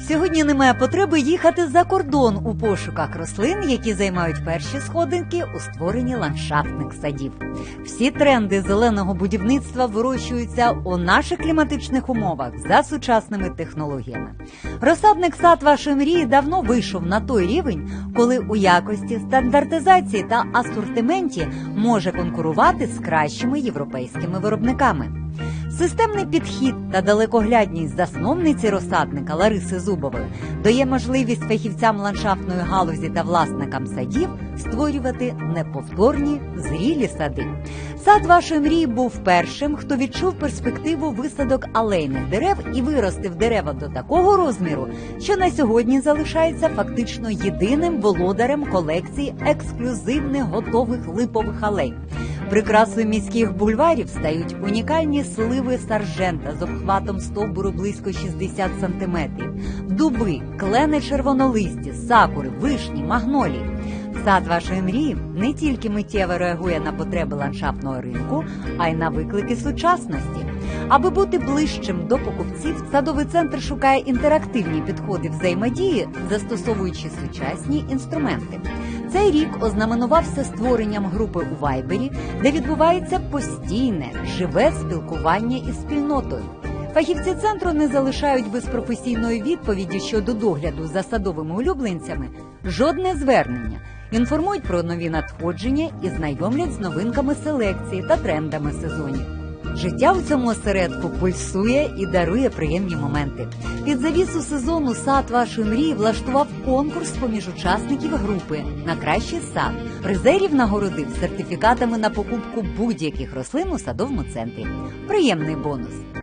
Сьогодні немає потреби їхати за кордон у пошуках рослин, які займають перші сходинки у створенні ландшафтних садів. Всі тренди зеленого будівництва вирощуються у наших кліматичних умовах за сучасними технологіями. Розсадник сад вашої мрії давно вийшов на той рівень, коли у якості, стандартизації та асортименті може конкурувати з кращими європейськими виробниками. Системний підхід та далекоглядність засновниці розсадника Лариси Зубової дає можливість фахівцям ландшафтної галузі та власникам садів створювати неповторні зрілі сади. Сад вашої мрії був першим, хто відчув перспективу висадок алейних дерев і виростив дерева до такого розміру, що на сьогодні залишається фактично єдиним володарем колекції ексклюзивних готових липових алей. Прикрасою міських бульварів стають унікальні сливи саржента з обхватом стовбуру близько 60 сантиметрів, дуби, клени червонолисті, сакури, вишні, магнолії. Сад вашої мрії не тільки миттєво реагує на потреби ландшафтного ринку, а й на виклики сучасності. Аби бути ближчим до покупців, садовий центр шукає інтерактивні підходи взаємодії, застосовуючи сучасні інструменти. Цей рік ознаменувався створенням групи у Вайбері, де відбувається постійне живе спілкування із спільнотою. Фахівці центру не залишають без професійної відповіді щодо догляду за садовими улюбленцями жодне звернення. Інформують про нові надходження і знайомлять з новинками селекції та трендами сезонів. Життя у цьому осередку пульсує і дарує приємні моменти. Під завісу сезону сад вашої мрії влаштував конкурс поміж учасників групи на кращий сад. Призерів нагородив сертифікатами на покупку будь-яких рослин у садовому центрі. Приємний бонус.